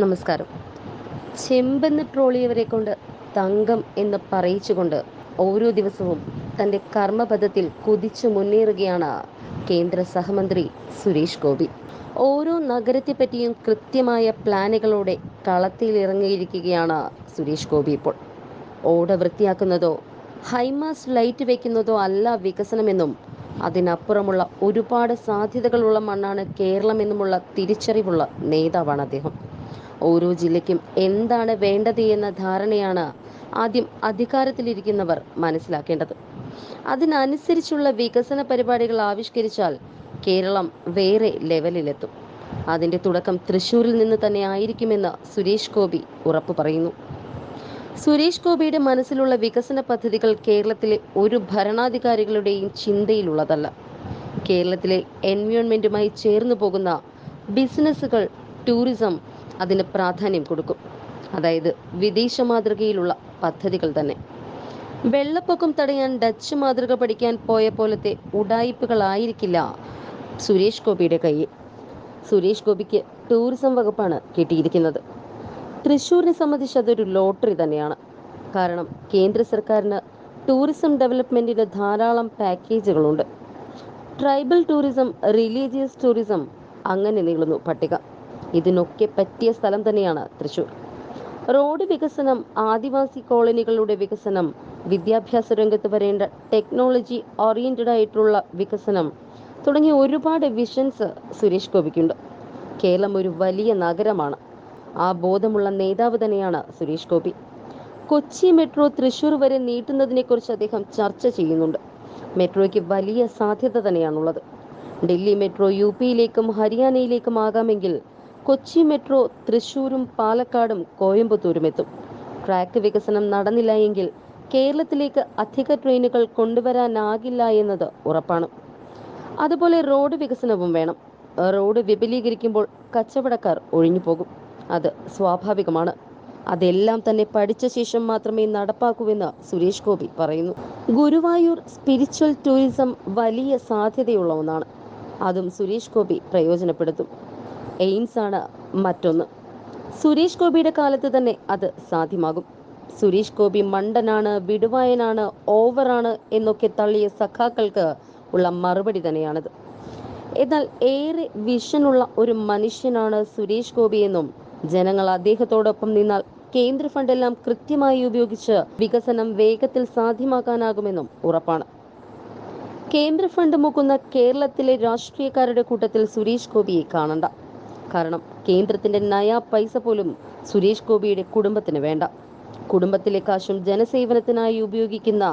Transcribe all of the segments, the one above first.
നമസ്കാരം. ചെമ്പെന്ന് ട്രോളിയവരെ കൊണ്ട് തങ്കം എന്ന് പറയിച്ചുകൊണ്ട് ഓരോ ദിവസവും തന്റെ കർമ്മപഥത്തിൽ കുതിച്ചു മുന്നേറുകയാണ് കേന്ദ്ര സഹമന്ത്രി സുരേഷ് ഗോപി. ഓരോ നഗരത്തെ പറ്റിയും കൃത്യമായ പ്ലാനുകളോടെ കളത്തിൽ ഇറങ്ങിയിരിക്കുകയാണ് സുരേഷ് ഗോപി ഇപ്പോൾ. ഓട വൃത്തിയാക്കുന്നതോ ഹൈമാസ് ലൈറ്റ് വെക്കുന്നതോ അല്ല വികസനമെന്നും അതിനപ്പുറമുള്ള ഒരുപാട് സാധ്യതകളുള്ള മണ്ണാണ് കേരളമെന്നുമുള്ള തിരിച്ചറിവുള്ള നേതാവാണ് അദ്ദേഹം. ഓരോ ജില്ലയ്ക്കും എന്താണ് വേണ്ടത് എന്ന ധാരണയാണ് ആദ്യം അധികാരത്തിലിരിക്കുന്നവർ മനസ്സിലാക്കേണ്ടത്. അതിനനുസരിച്ചുള്ള വികസന പരിപാടികൾ ആവിഷ്കരിച്ചാൽ കേരളം വേറെ ലെവലിലെത്തും. അതിന്റെ തുടക്കം തൃശൂരിൽ നിന്ന് തന്നെ ആയിരിക്കുമെന്ന് സുരേഷ് ഗോപി ഉറപ്പു പറയുന്നു. സുരേഷ് ഗോപിയുടെ മനസ്സിലുള്ള വികസന പദ്ധതികൾ കേരളത്തിലെ ഒരു ഭരണാധികാരികളുടെയും ചിന്തയിലുള്ളതല്ല. കേരളത്തിലെ എൻവയോൺമെന്റുമായി ചേർന്നു പോകുന്ന ബിസിനസ്സുകൾ ടൂറിസം അതിന് പ്രാധാന്യം കൊടുക്കും. അതായത് വിദേശ മാതൃകയിലുള്ള പദ്ധതികൾ തന്നെ. വെള്ളപ്പൊക്കം തടയാൻ ഡച്ച് മാതൃക പഠിക്കാൻ പോയ പോലത്തെ ഉടായിപ്പുകളായിരിക്കില്ല സുരേഷ് ഗോപിയുടെ കയ്യിൽ. സുരേഷ് ഗോപിക്ക് ടൂറിസം വകുപ്പാണ് കിട്ടിയിരിക്കുന്നത്. തൃശ്ശൂരിനെ സംബന്ധിച്ച് അതൊരു ലോട്ടറി തന്നെയാണ്. കാരണം കേന്ദ്ര സർക്കാരിന് ടൂറിസം ഡെവലപ്മെന്റിന് ധാരാളം പാക്കേജുകളുണ്ട്. ട്രൈബൽ ടൂറിസം റിലീജിയസ് ടൂറിസം അങ്ങനെ നീളുന്നു പട്ടിക. ഇതിനൊക്കെ പറ്റിയ സ്ഥലം തന്നെയാണ് തൃശൂർ. റോഡ് വികസനം ആദിവാസി കോളനികളുടെ വികസനം വിദ്യാഭ്യാസ രംഗത്ത് വരേണ്ട ടെക്നോളജി ഓറിയന്റഡ് ആയിട്ടുള്ള വികസനം തുടങ്ങിയ ഒരുപാട് വിഷൻസ് സുരേഷ് ഗോപിക്കുണ്ട്. കേരളം ഒരു വലിയ നഗരമാണ്. ആ ബോധമുള്ള നേതാവ് തന്നെയാണ് സുരേഷ് ഗോപി. കൊച്ചി മെട്രോ തൃശൂർ വരെ നീട്ടുന്നതിനെക്കുറിച്ച് അദ്ദേഹം ചർച്ച ചെയ്യുന്നുണ്ട്. മെട്രോയ്ക്ക് വലിയ സാധ്യത തന്നെയാണുള്ളത്. ഡൽഹി മെട്രോ യു പിയിലേക്കും ഹരിയാനയിലേക്കും ആകാമെങ്കിൽ കൊച്ചി മെട്രോ തൃശൂരും പാലക്കാടും കോയമ്പത്തൂരും എത്തും ട്രാക്ക് വികസനം നടന്നില്ല എങ്കിൽ കേരളത്തിലേക്ക് അധിക ട്രെയിനുകൾ കൊണ്ടുവരാനാകില്ല എന്നത് ഉറപ്പാണ്. അതുപോലെ റോഡ് വികസനവും വേണം. റോഡ് വിപുലീകരിക്കുമ്പോൾ കച്ചവടക്കാർ ഒഴിഞ്ഞു പോകും അത് സ്വാഭാവികമാണ്. അതെല്ലാം തന്നെ പഠിച്ച ശേഷം മാത്രമേ നടപ്പാക്കൂവെന്ന് സുരേഷ് ഗോപി പറയുന്നു. ഗുരുവായൂർ സ്പിരിച്വൽ ടൂറിസം വലിയ സാധ്യതയുള്ള ഒന്നാണ്. അതും സുരേഷ് ഗോപി പ്രയോജനപ്പെടുത്തും. എയിംസ് ആണ് മറ്റൊന്ന്. സുരേഷ് ഗോപിയുടെ കാലത്ത് തന്നെ അത് സാധ്യമാകും. സുരേഷ് ഗോപി മണ്ടനാണ് വിടുവായനാണ് ഓവറാണ് എന്നൊക്കെ തള്ളിയ സഖാക്കൾക്ക് ഉള്ള മറുപടി തന്നെയാണിത്. എന്നാൽ ഏറെ വിഷനുള്ള ഒരു മനുഷ്യനാണ് സുരേഷ് ഗോപി എന്നും ജനങ്ങൾ അദ്ദേഹത്തോടൊപ്പം നിന്നാൽ കേന്ദ്ര ഫണ്ടെല്ലാം കൃത്യമായി ഉപയോഗിച്ച് വികസനം വേഗത്തിൽ സാധ്യമാക്കാനാകുമെന്നും ഉറപ്പാണ്. കേന്ദ്ര ഫണ്ട് മുക്കുന്ന കേരളത്തിലെ രാഷ്ട്രീയക്കാരുടെ കൂട്ടത്തിൽ സുരേഷ് ഗോപിയെ കാണണ്ട. കാരണം കേന്ദ്രത്തിന്റെ നയ പൈസ പോലും സുരേഷ് ഗോപിയുടെ കുടുംബത്തിന് വേണ്ട. കുടുംബത്തിലെ കാശും ജനസേവനത്തിനായി ഉപയോഗിക്കുന്ന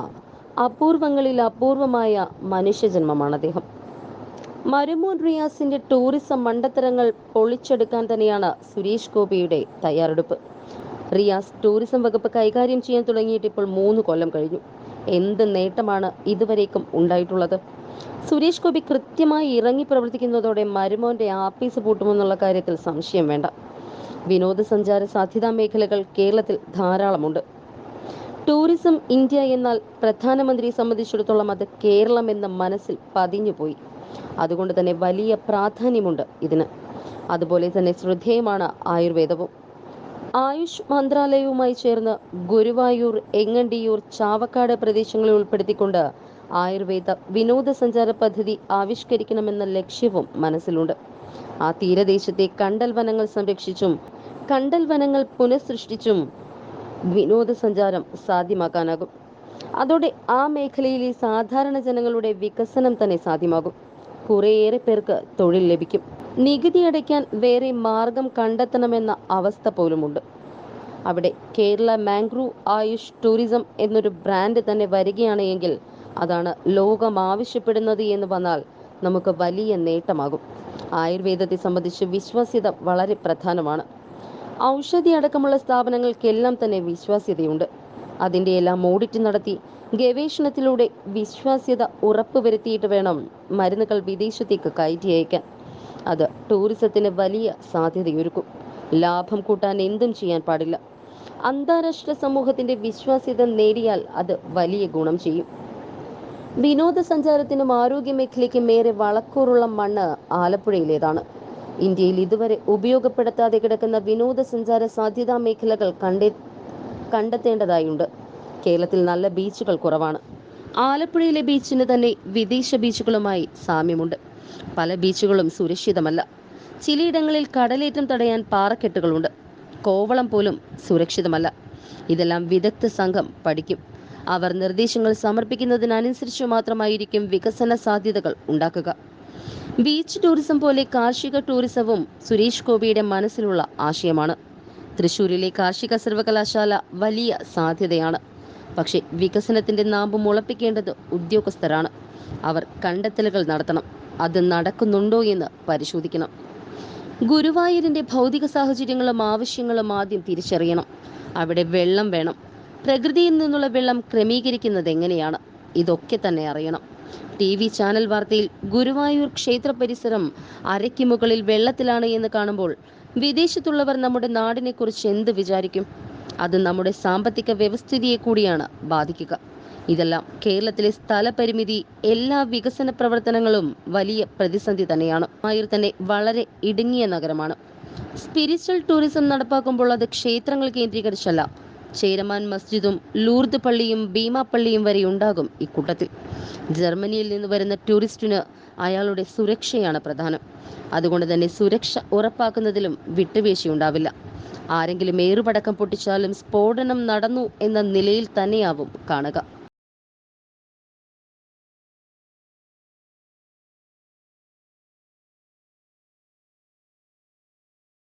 അപൂർവങ്ങളിൽ അപൂർവമായ മനുഷ്യജന്മമാണ് അദ്ദേഹം. മരുമോൻ റിയാസിന്റെ ടൂറിസം മണ്ടത്തരങ്ങൾ പൊളിച്ചെടുക്കാൻ തന്നെയാണ് സുരേഷ് ഗോപിയുടെ തയ്യാറെടുപ്പ്. റിയാസ് ടൂറിസം വകുപ്പ് കൈകാര്യം ചെയ്യാൻ തുടങ്ങിയിട്ട് ഇപ്പോൾ മൂന്ന് കൊല്ലം കഴിഞ്ഞു. എന്ത് നേട്ടമാണ് ഇതുവരേക്കും ഉണ്ടായിട്ടുള്ളത്? സുരേഷ് ഗോപി കൃത്യമായി ഇറങ്ങി പ്രവർത്തിക്കുന്നതോടെ മരുമോന്റെ ആപ്പീസ് പൂട്ടുമെന്നുള്ള കാര്യത്തിൽ സംശയം വേണ്ട. വിനോദസഞ്ചാര സാധ്യതാ മേഖലകൾ കേരളത്തിൽ ധാരാളമുണ്ട്. ടൂറിസം ഇന്ത്യ എന്നാൽ പ്രധാനമന്ത്രിയെ സംബന്ധിച്ചിടത്തോളം അത് കേരളം എന്ന മനസ്സിൽ പതിഞ്ഞുപോയി. അതുകൊണ്ട് തന്നെ വലിയ പ്രാധാന്യമുണ്ട് ഇതിന്. അതുപോലെ തന്നെ ശ്രദ്ധേയമാണ് ആയുർവേദവും. ആയുഷ് മന്ത്രാലയവുമായി ചേർന്ന് ഗുരുവായൂർ എങ്ങണ്ടിയൂർ ചാവക്കാട് പ്രദേശങ്ങളെ ഉൾപ്പെടുത്തിക്കൊണ്ട് ആയുർവേദ വിനോദസഞ്ചാര പദ്ധതി ആവിഷ്കരിക്കണമെന്ന ലക്ഷ്യവും മനസ്സിലുണ്ട്. ആ തീരദേശത്തെ കണ്ടൽ വനങ്ങൾ സംരക്ഷിച്ചും കണ്ടൽ വനങ്ങൾ പുനഃസൃഷ്ടിച്ചും വിനോദസഞ്ചാരം സാധ്യമാക്കാനാകും. അതോടെ ആ മേഖലയിലെ സാധാരണ ജനങ്ങളുടെ വികസനം തന്നെ സാധ്യമാകും. കുറേയേറെ പേർക്ക് തൊഴിൽ ലഭിക്കും. നികുതി അടയ്ക്കാൻ വേറെ മാർഗം കണ്ടെത്തണമെന്ന അവസ്ഥ പോലുമുണ്ട്. അവിടെ കേരള മാംഗ്രൂ ആയുഷ് ടൂറിസം എന്നൊരു ബ്രാൻഡ് തന്നെ വരികയാണ് എങ്കിൽ അതാണ് ലോകം ആവശ്യപ്പെടുന്നത് എന്ന് വന്നാൽ നമുക്ക് വലിയ നേട്ടമാകും. ആയുർവേദത്തെ സംബന്ധിച്ച് വിശ്വാസ്യത വളരെ പ്രധാനമാണ്. ഔഷധി അടക്കമുള്ള സ്ഥാപനങ്ങൾക്കെല്ലാം തന്നെ വിശ്വാസ്യതയുണ്ട്. അതിന്റെ എല്ലാം ഓഡിറ്റ് നടത്തി ഗവേഷണത്തിലൂടെ വിശ്വാസ്യത ഉറപ്പുവരുത്തിയിട്ട് വേണം മരുന്നുകൾ വിദേശത്തേക്ക് കയറ്റി അയക്കാൻ. അത് ടൂറിസത്തിന് വലിയ സാധ്യതയൊരുക്കും. ലാഭം കൂട്ടാൻ എന്തും ചെയ്യാൻ പാടില്ല. അന്താരാഷ്ട്ര സമൂഹത്തിന്റെ വിശ്വാസ്യത നേടിയാൽ അത് വലിയ ഗുണം ചെയ്യും. വിനോദസഞ്ചാരത്തിനും ആരോഗ്യ മേഖലയ്ക്കും ഏറെ വളക്കൂറുള്ള മണ്ണ് ആലപ്പുഴയിലേതാണ്. ഇന്ത്യയിൽ ഇതുവരെ ഉപയോഗപ്പെടുത്താതെ കിടക്കുന്ന വിനോദസഞ്ചാര സാധ്യതാ മേഖലകൾ കണ്ടെ കണ്ടെത്തേണ്ടതായുണ്ട്. കേരളത്തിൽ നല്ല ബീച്ചുകൾ കുറവാണ്. ആലപ്പുഴയിലെ ബീച്ചിന് തന്നെ വിദേശ ബീച്ചുകളുമായി സാമ്യമുണ്ട്. പല ബീച്ചുകളും സുരക്ഷിതമല്ല. ചിലയിടങ്ങളിൽ കടലേറ്റം തടയാൻ പാറക്കെട്ടുകളുണ്ട്. കോവളം പോലും സുരക്ഷിതമല്ല. ഇതെല്ലാം വിദഗ്ധ സംഘം പഠിക്കും. അവർ നിർദ്ദേശങ്ങൾ സമർപ്പിക്കുന്നതിനനുസരിച്ച് മാത്രമായിരിക്കും വികസന സാധ്യതകൾ ഉണ്ടാക്കുക. ബീച്ച് ടൂറിസം പോലെ കാർഷിക ടൂറിസവും സുരേഷ് ഗോപിയുടെ മനസ്സിലുള്ള ആശയമാണ്. തൃശൂരിലെ കാർഷിക സർവകലാശാല വലിയ സാധ്യതയാണ്. പക്ഷേ വികസനത്തിന്റെ നാമ്പ് മുളപ്പിക്കേണ്ടത് ഉദ്യോഗസ്ഥരാണ്. അവർ കണ്ടെത്തലുകൾ നടത്തണം. അത് നടക്കുന്നുണ്ടോ എന്ന് പരിശോധിക്കണം. ഗുരുവായൂരിന്റെ ഭൗതിക സാഹചര്യങ്ങളും ആവശ്യങ്ങളും ആദ്യം തിരിച്ചറിയണം. അവിടെ വെള്ളം വേണം. പ്രകൃതിയിൽ നിന്നുള്ള വെള്ളം ക്രമീകരിക്കുന്നത് എങ്ങനെയാണ്? ഇതൊക്കെ തന്നെ അറിയണം. ടി വി ചാനൽ വാർത്തയിൽ ഗുരുവായൂർ ക്ഷേത്ര പരിസരം അരയ്ക്ക് മുകളിൽ വെള്ളത്തിലാണ് എന്ന് കാണുമ്പോൾ വിദേശത്തുള്ളവർ നമ്മുടെ നാടിനെ കുറിച്ച് എന്ത് വിചാരിക്കും? അത് നമ്മുടെ സാമ്പത്തിക വ്യവസ്ഥിതിയെ കൂടിയാണ് ബാധിക്കുക. ഇതെല്ലാം കേരളത്തിലെ സ്ഥലപരിമിതി എല്ലാ വികസന പ്രവർത്തനങ്ങളും വലിയ പ്രതിസന്ധി തന്നെയാണ്. ഗുരുവായൂർ തന്നെ വളരെ ഇടുങ്ങിയ നഗരമാണ്. സ്പിരിച്വൽ ടൂറിസം നടപ്പാക്കുമ്പോൾ അത് ക്ഷേത്രങ്ങൾ കേന്ദ്രീകരിച്ചല്ല ചേരമാൻ മസ്ജിദും ലൂർദ് പള്ളിയും ഭീമ പള്ളിയും വരെ ഉണ്ടാകും ഇക്കൂട്ടത്തിൽ. ജർമ്മനിയിൽ നിന്ന് വരുന്ന ടൂറിസ്റ്റിന് അയാളുടെ സുരക്ഷയാണ് പ്രധാനം. അതുകൊണ്ട് തന്നെ സുരക്ഷ ഉറപ്പാക്കുന്നതിലും വിട്ടുവീഴ്ചയുണ്ടാവില്ല ആരെങ്കിലും ഏറുപടക്കം പൊട്ടിച്ചാലും സ്ഫോടനം നടന്നു എന്ന നിലയിൽ തന്നെയാവും കാണുക.